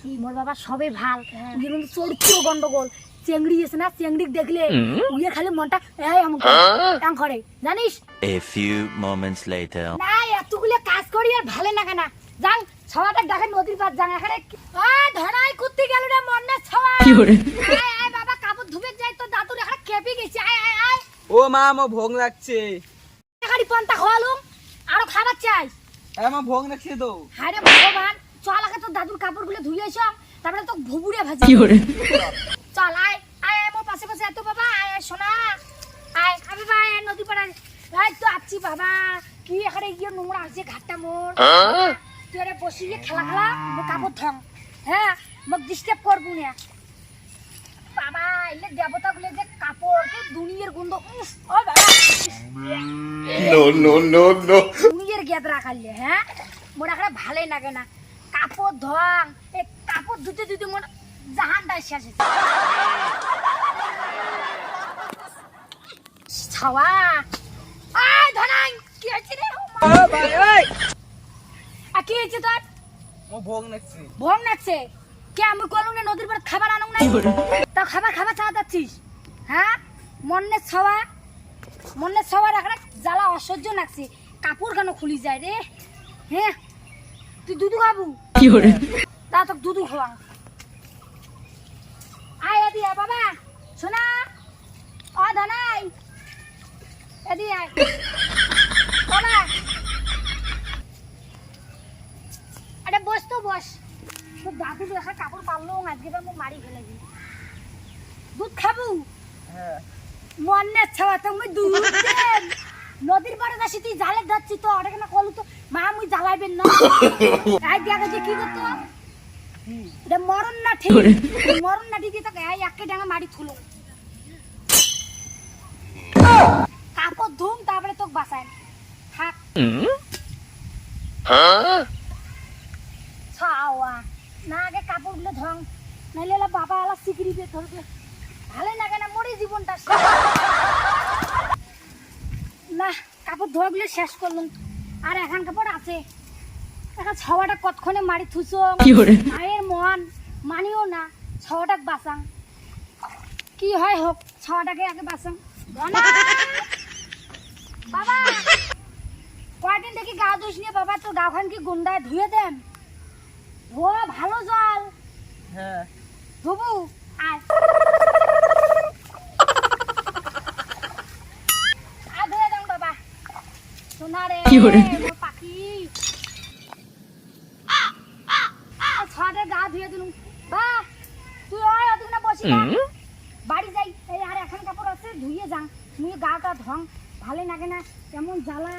কি? মোর বাবা সবে ভালো। উইয়ে কিন্তু চরিত্র গন্ডগোল। চেংড়ি এসে না? চেংড়ি দেখলে উইয়ে খালি মনটা এই এমন করে, এমন করে জানিস? A few moments later. না এতগুলো কাজ করি আর ভালো লাগে না। যান ছাওয়াটা দেখে নদীর পার যান। এখানে আ ধরাই কুত্তি গেল রে মন্না ছাওয়া। কি করে? আয় আয় বাবা কাপড় ধুবে যাই তো দাদুর এখানে কেঁপে গেছে। আয় আয় আয়। ও মা আমার ভোগ লাগছে। এখানে পান্তা খাওয়ালুম আরও খাবার চাই। আমার ভোগ লাগছে তো। হায় রে ভগবান চল আগে তো দাদুর কাপড়গুলো ধুয়ে এসো তারপরে তো ভুবুরে ভাজি। চল আয় আয় আমার পাশে পাশে এত বাবা আয় সোনা। আয় আবে ভাই নদী পাড়ায় এই তো আছি বাবা। কি এখানে গিয়ে নোংরা আছে ঘাটটা মোর তুই আরে বসিয়ে খেলা খেলা মোর কাপড় থং হ্যাঁ মোক ডিস্টার্ব করব না। বাবা এলে দেবতা গুলো যে কাপড় কি দুনিয়ার গন্ধ। উফ, ও বাবা। No, no, no, no. দুনিয়ার গেদ রাখালে হ্যাঁ? মোর এখানে ভালোই লাগে না। কাপড় ধং এই কাপড় ধুতে ধুতে মোর জাহানটাই শেষ হয়েছে। ছাওয়া। আয় ধনাই কি হয়েছে রে? ও। ভাই ওই আর কি হয়েছে তোর? আমার ভোগ লাগছে ভোগ নাচছে কে আমি কলম না? নদীর পর খাবার আনুক নাই? তা খাবার খাবার চাওয়া যাচ্ছিস? হ্যাঁ? মনে ছাওয়া। মনে একটা জ্বালা অসহ্য লাগছে কাপড় কেন খুলি যায় রে? হ্যাঁ? তুই দুধু খাবু? কি করে তা তো দুধু খাওয়া আয় এদি আয় বাবা। শোনা? ও ধনাই এদি আয়। বাবা। আরে বস তো বস। তোর দাদু দেখা কাপড় পারল আজকে তো আমি মারি ফেলে দিই দুধ খাব? হ্যাঁ। মনে ছাওয়া তো মুই দুধ দেন নদীর পাড়ে যাচ্ছি, তুই জালে যাচ্ছি তো ওটা কেন কলু তো, মা, মুই জ্বালাইবেন না। যে কি করতো? মরণ না ঠিক, মরণ না ঠিক তো এই একে ডাঙা মারি থুলো। কাপড় ধুম, তারপরে তোকে থাক। না, আগে কাপড়গুলো ধং, নাইলে বাবা এলা সিকরি দিয়ে ধরবে। ভালো লাগে না, মরে জীবনটা। না কাপড় ধোয়াগুলো শেষ করলাম। আর এখন কাপড় আছে। এখন ছাওয়াটা কতক্ষণে মারি থুছো মায়ের মন মানিও না ছাওয়াটা বাঁচাং। কি হয় হোক ছাওয়াটাকে আগে বাঁচাং। বাবা! কয়দিন থেকে গা ধুস নিয়ে বাবা? তো গাখান কি গুন্ডায় ধুয়ে দেন? ও ভালো জল। হ্যাঁ। ধুবু আয় আয় ধুয়ে দাও বাবা সোনা রে মোর ছাড়ে গা ধুয়ে দিলুম বা তুই ওই ওদিকে না বসি। বাড়ি যাই এই আর এখন কাপড় আছে ধুয়ে যাং মুই গাটা ধং ভালো লাগে না কেমন জ্বালা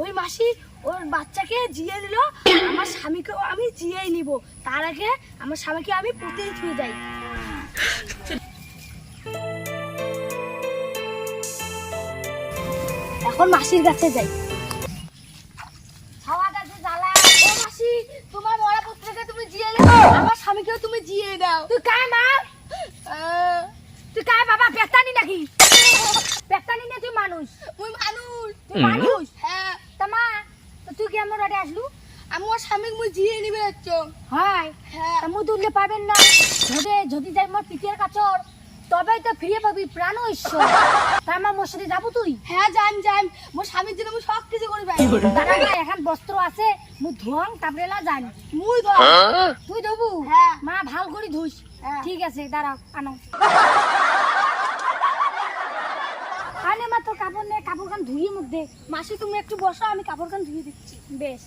ওই মাসি, ওর বাচ্চাকে জিয়ে দিল। আমার স্বামীকেও আমি জিয়েই নিব। তার আগে আমার স্বামীকে আমি পুঁতেই থুয়ে যাই। এখন মাসির কাছে যাই। স্বামীকেও তুমি জিয়ে দাও? তুই কায় মা? তুই কায় বাবা? পেতানি নাকি? পেতানি না তুই মানুষ। তুই মানুষ। তুই মানুষ? হ্যাঁ। তা মা তো তুই কেমন রাতে আসলু? আমার স্বামীকে মুই জিয়ে নিবে হচ্ছে। হয়? হ্যাঁ। মুই তুললে পাবেন না। যদি যদি যাই মোর পিতিয়ার কাছর তবেই তো ফিরে পাবি প্রাণ ঈশ্বর তার মা মোর সাথে যাব তুই? হ্যাঁ যাই যাই মোর স্বামীর জন্য আমি সব কিছু করি ভাই দাদা না এখন বস্ত্র আছে মুই ধোয়াং তারপরে লা যাই মুই ধোয়া তুই ধোবু? হ্যাঁ। মা ভালো করে ধুইস ঠিক আছে দাঁড়াও আনো। আনে মা তোর কাপড় নে কাপড় খান ধুয়ে মুখ দে। মাসি তুমি একটু বসো আমি কাপড় খান ধুয়ে দিচ্ছি। বেশ।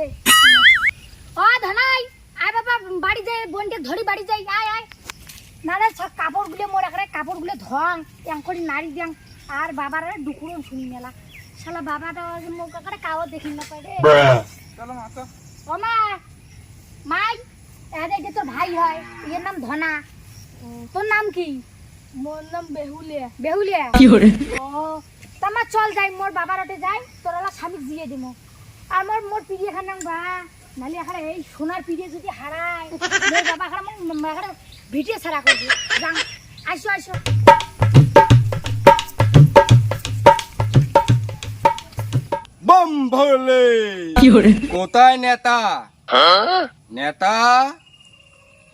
হয়েছে ও ধনাই আয়। বাবা বাড়ি যাই বোনকে ধরি বাড়ি যাই আয় আয়। না রে সব কাপড়গুলো মোর এখানে কাপড়গুলো ধং এম করে নাড়ি দিয়াং। আর বাবার ডুকুরো শুনি মেলা। শালা বাবাটা মোক এখানে কাও দেখি না পারে চলো মা তো ও মা মাই এর এটা তোর ভাই হয় এর নাম ধনা। তোর নাম কি? মোর নাম বেহুলিয়া। বেহুলিয়া? কি ও তামা চল যাই মোর বাবার ওটে যাই তোর ওলা স্বামী জিয়ে দিমো। আর মোর মোর পিড়ি এখানে বা নালে এখানে এই সোনার পিড়ে যদি হারায় বাবা এখানে ভিডিও ছাড়া করবি। যান আসো বম ভোলে কোথায় নেতা? নেতা?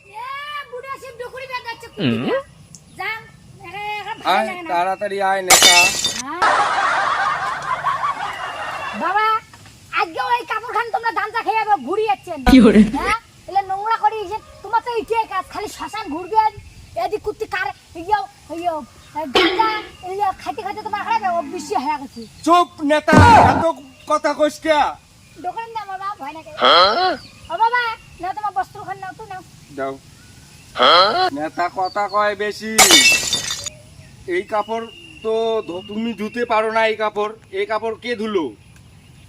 এ বুড়া শিব ডুকুরি বেঁধাচ্ছে কুটিটা যান এখানে এখানে ভালো আয় লাগে না। তাড়াতাড়ি আয় নেতা। হ্যাঁ। বাবা আজকে ওই কাপড় খান তোমরা ধানটা খেয়ে হ্যাঁ? এলে নোংরা করে দিয়েছেন তোমার তো এইটাই কাজ খালি শ্মশান ঘুরবেন এদিক কুত্তি কার ইয়ো ইয়ো গাঞ্জা এলে খাইতে খাইতে তোমার খারাপ বেশি হয়ে গেছে। চুপ নেতা এত কথা কইস কে? দোকান না বাবা ভয় না করে ও বাবা না তোমার বস্ত্র খান নাও তো নাও। দাও। নেতা কথা কয় বেশি। এই কাপড় তো তুমি ধুতে পারো না এই কাপড়। এই কাপড় কে ধুলো?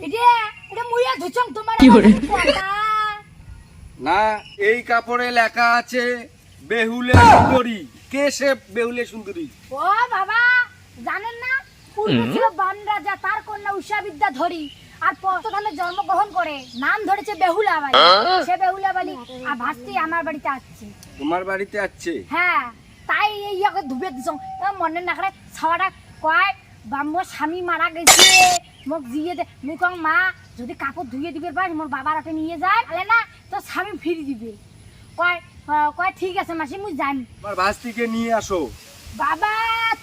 এটা এটা মুইয়া ধুচং তোমার কথা না এই কাপড়ে লেখা আছে বেহুলে সুন্দরী। কে সে বেহুলে সুন্দরী? ও বাবা জানেন না? পূর্বে ছিল বান রাজা তার কন্যা উষা বিদ্যা ধরি। আর জন্মগ্রহণ করে নাম ধরেছে বেহুলা বালি। সে বেহুলা বালি আর ভাস্তি আমার বাড়িতে আসছে। তোমার বাড়িতে আছে হ্যাঁ তাই এই ইয়াকে ধুবে দিছ। মনে না করে ছাওয়াটা কয় বা স্বামী মারা গেছে। মোক জিয়ে দে মুই কং মা যদি কাপড় ধুয়ে দিবে পার মোর বাবার হাতে নিয়ে যায় তাহলে না তো স্বামী ফিরে দিবে। কয় কয় ঠিক আছে মাসি মুই যাই তোমার ভাস্তিকে নিয়ে আসো বাবা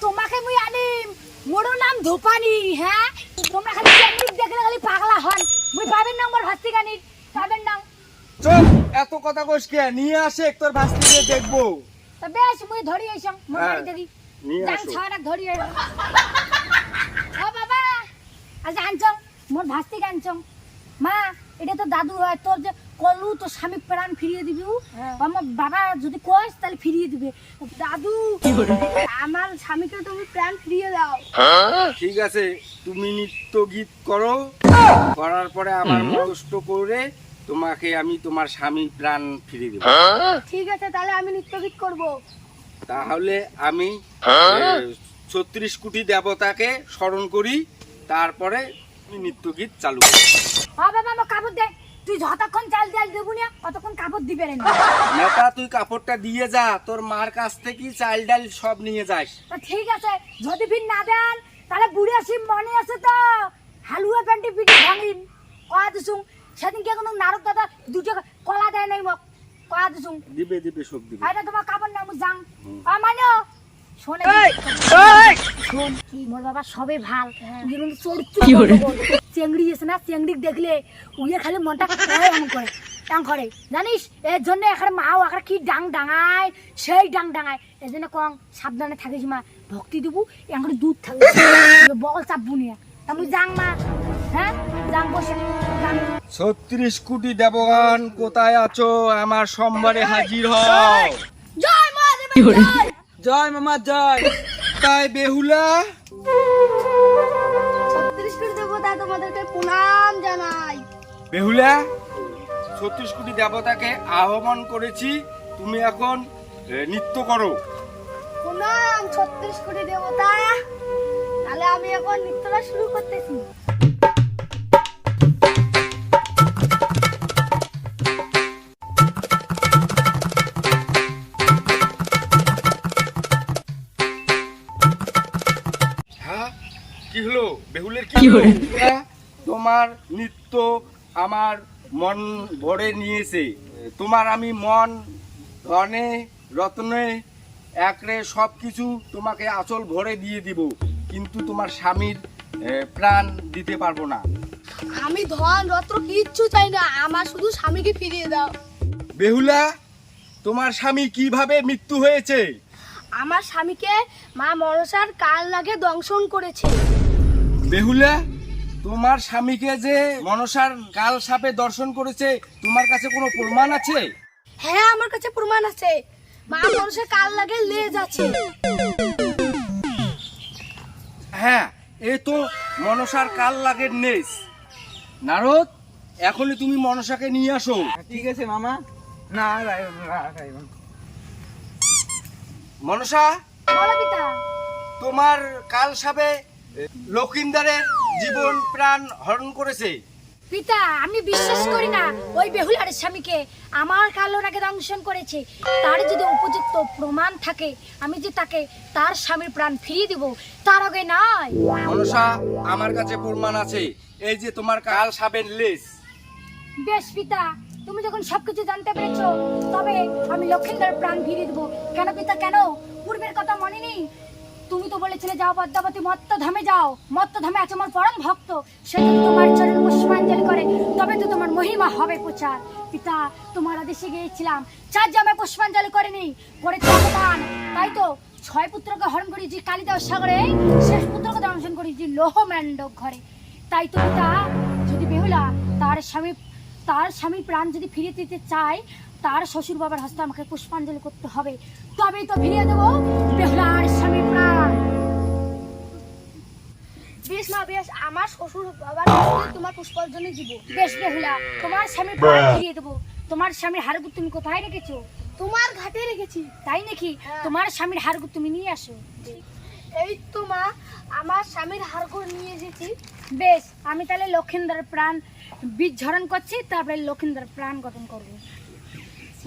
তোমাকে মুই আনিম। মোরও নাম ধোপানি হ্যাঁ তোমরা খালি চেংড়ি দেখলে খালি পাগলা হন। মুই পাবেন না মোর ভাস্তি গানির পাবেন না। চল এত কথা কইস কে নিয়ে আসে তোর ভাস্তিকে দেখব। তা বেশ মুই ধরি আইসং মোর বাড়ি দেখি নিয়ে আসো। ছাড়া ধরি আইসং ও বাবা আজ আনছং মোর ভাস্তি আনছং মা এটা তো দাদু হয় তোর যে কলু তো স্বামী প্রাণ ফিরিয়ে দিবি আমার বাবা যদি কইস তাহলে ফিরিয়ে দিবে। দাদু আমার স্বামীকে তুমি প্রাণ ফিরিয়ে দাও। ঠিক আছে তুমি নৃত্য গীত করো। করার পরে আমার কষ্ট করে তোমাকে আমি তোমার স্বামী প্রাণ ফিরে দেব। ঠিক আছে তাহলে আমি নৃত্যগীত করব। তাহলে আমি ছত্রিশ কোটি দেবতাকে স্মরণ করি তারপরে আমি নৃত্য গীত চালু ও বাবা আমার কাপড় দে। তুই যতক্ষণ চাল চাল দেবু না অতক্ষণ কাপড় দিবে রে নেতা তুই কাপড়টা দিয়ে যা। তোর মার কাছ থেকে চাল ডাল সব নিয়ে যাস। তা ঠিক আছে। যদি ফির না দেন তাহলে বুড়ি আসি মনে আছে তো। হালুয়া প্যান্টি পিটি ভাঙিন কয়া দিছুং সেদিনকে কোনো নারদ দাদা দুটো কলা দেয় নাই মোক। কয়া দিছুং দিবে দিবে সব দিবে। আরে তোমার কাপড় নাম যাং আ শোনে শোন মোর বাবা সবে ভালো। চেংড়ি না চেংড়ি দেখলে উইয়ে খালি মনটা এমন করে টাং করে। জানিস এর জন্য এখানে মাও এখানে কি ডাং ডাঙায় সেই ডাং ডাঙায়। এর জন্য কং সাবধানে থাকিস মা ভক্তি দিব এখানে দুধ থাকবে। বল চাপবু নিয়ে। আমি যাং মা হ্যাঁ যাং বসে ছত্রিশ কোটি দেবগান কোথায় আছো? আমার সোমবারে হাজির হও। জয় মা জয় মামা জয়। তাই বেহুলা। ছত্রিশ কোটি দেবতা তোমাদেরকে প্রণাম জানাই। বেহুলা ছত্রিশ কোটি দেবতাকে আহ্বান করেছি তুমি এখন নৃত্য করো। প্রণাম ছত্রিশ কোটি দেবতা তাহলে আমি এখন নৃত্যটা শুরু করতেছি। তোমার নৃত্য আমার মন ভরে নিয়েছে। তোমার আমি মন ধনে রত্নে একরে সব কিছু তোমাকে আচল ভরে দিয়ে দিব। কিন্তু তোমার স্বামীর প্রাণ দিতে পারব না। আমি ধন রত্ন কিচ্ছু চাই না। আমার শুধু স্বামীকে ফিরিয়ে দাও। বেহুলা তোমার স্বামী কীভাবে মৃত্যু হয়েছে? আমার স্বামীকে মা মনসার কাল লাগে দংশন করেছে। বেহুলা তোমার স্বামীকে যে মনসার কাল সাপে দর্শন করেছে তোমার কাছে কোনো প্রমাণ আছে? হ্যাঁ আমার কাছে প্রমাণ আছে। মা মনসার কাল লাগে লেজ আছে। হ্যাঁ এ তো মনসার কাল লাগে নেস নারদ এখনই তুমি মনসাকে নিয়ে আসো। ঠিক আছে মামা। না মনসা? বলো পিতা তোমার কাল সাপে লক্ষিন্দারের জীবন প্রাণ হরণ করেছে। পিতা আমি বিশ্বাস করি না ওই বেহুলার স্বামীকে আমার কালো নাকে দংশন করেছে। তার যদি উপযুক্ত প্রমাণ থাকে আমি যে তাকে তার স্বামীর প্রাণ ফিরিয়ে দিব তার আগে নয় মনসা আমার কাছে প্রমাণ আছে। এই যে তোমার কাল সাবেন লেস। বেশ পিতা তুমি যখন সবকিছু জানতে পেরেছ তবে আমি লক্ষিন্দর প্রাণ ফিরিয়ে দেবো। কেন পিতা কেন? পূর্বের কথা মনে নেই? তুমি তো বলেছিলে যাও পদ্মাবতী মত্ত ধামে যাও। মত্ত ধামে আছে আমার পরম ভক্ত। সে যদি তোমার চরণ পুষ্পাঞ্জলি করে। তবে তো তোমার মহিমা হবে প্রচার। পিতা, তোমার আদেশে গিয়েছিলাম। চার জামে পুষ্পাঞ্জলি করেনি করেছে অবদান। তাই তো ছয় পুত্রকে হরণ করি যে কালিদাস সাগরে, শেষ পুত্রকে দংশন করি যে লোহ ম্যান্ডক ঘরে। তাই তো পিতা, যদি বেহুলা, তার স্বামী তার স্বামী প্রাণ যদি ফিরিয়ে দিতে চায় তার শ্বশুর বাবার হস্তে আমাকে পুষ্পাঞ্জলি করতে হবে। তবেই তো ফিরিয়ে দেবো বেহুলার স্বামীর প্রাণ। বেশ মা বেশ আমার শ্বশুর বাবার হস্তে তোমার পুষ্পাঞ্জলি দিব। বেশ বেহুলা তোমার স্বামীর প্রাণ ফিরিয়ে দেবো। তোমার স্বামীর হারগুত তুমি কোথায় রেখেছো? তোমার ঘাটে রেখেছি। তাই নাকি? তোমার স্বামীর তুমি নিয়ে আসো। এই তো মা আমার স্বামীর হাড়গোড় নিয়ে এসেছি। বেশ আমি তাহলে লক্ষিন্দর প্রাণ বীজ ঝরণ করছি তারপরে লক্ষিন্দর প্রাণ গঠন করব।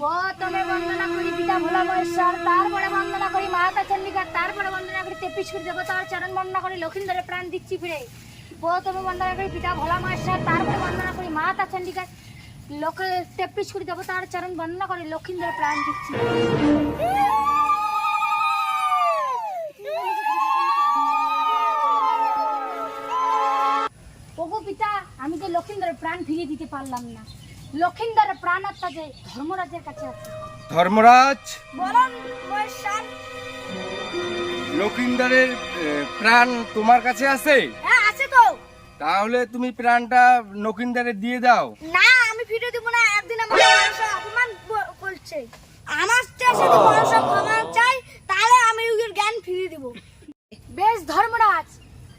প্রথমে বন্দনা করি পিতা ভোলা মহেশ্বর তারপরে বন্দনা করি মাতা চন্ডিকা তারপরে বন্দনা করি তেপিস করি দেবতার চরণ বন্দনা করি লক্ষিন্দরের প্রাণ দিচ্ছি ফিরে। প্রথমে বন্দনা করি পিতা ভোলা মহেশ্বর তারপরে বন্দনা করি মাতা চন্ডিকা লোক তেপিস করি দেবতার চরণ বন্দনা করি লক্ষিন্দরের প্রাণ দিচ্ছি ওগো পিতা, আমি তো লক্ষিন্দরের প্রাণ ফিরিয়ে দিতে পারলাম না। লক্ষিন্দরের প্রাণ আত্মা যে ধর্মরাজের কাছে আছে। ধর্মরাজ? বলুন লক্ষিন্দারের প্রাণ তোমার কাছে আছে? হ্যাঁ আছে তো। তাহলে তুমি প্রাণটা নকিন্দারে দিয়ে দাও। না আমি ফিরে দিব না। একদিন আমার অপমান করছে। আমার সাথে মানুষ ক্ষমা চাই তাহলে আমি ওর জ্ঞান ফিরিয়ে দিব। বেশ ধর্মরাজ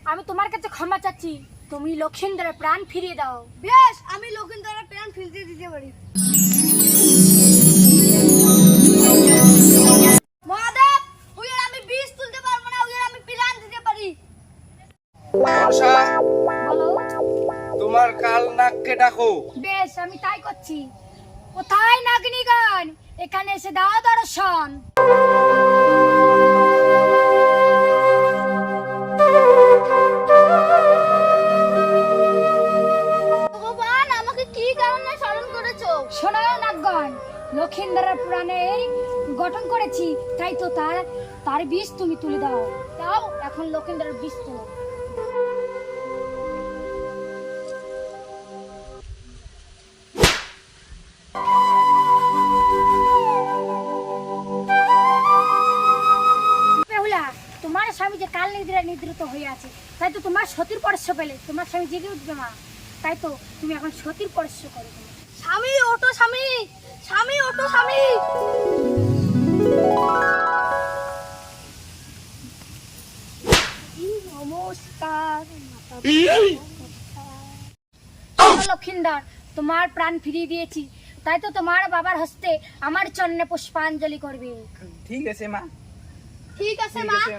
আমি তোমার কাছে ক্ষমা চাচ্ছি। তুমি লক্ষিন্দরের প্রাণ ফিরিয়ে দাও। বেশ আমি লক্ষিন্দরের প্রাণ ফিরিয়ে দিতে পারি। মহাদেব ওই আমি বিষ তুলতে পারব না ওই আমি প্রাণ দিতে পারি। তোমার কাল নাককে ডাকো। বেশ আমি তাই করছি। কোথায় নাগনিগণ? এখানে এসে দাও। তার বিষ তুমি তুলে দাও। দাও, এখন লক্ষিন্দরের বিষ তুলো। তোমার স্বামী যে নিদ্রিত হয়ে আছে, তাই তো তোমার সতীর পেলে, তোমার স্বামী তুমি এখন সতীর স্বামী ওটো স্বামী স্বামী ওটো স্বামী। নমস্কার লক্ষিন্দর তোমার প্রাণ ফিরিয়ে দিয়েছি। তাই তো তোমার বাবার হস্তে আমার চরণে পুষ্পাঞ্জলি করবে। ঠিক আছে মা। ঠিক আছে মা। আমার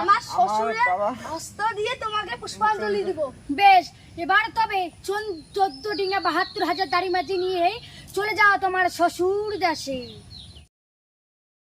আমার শ্বশুরের হস্ত দিয়ে তোমাকে পুষ্পাঞ্জলি দিব। বেশ এবার তবে চোদ্দ ডিঙা বাহাত্তর হাজার দাড়ি মাঝি নিয়ে চলে যাও তোমার শ্বশুর দেশে।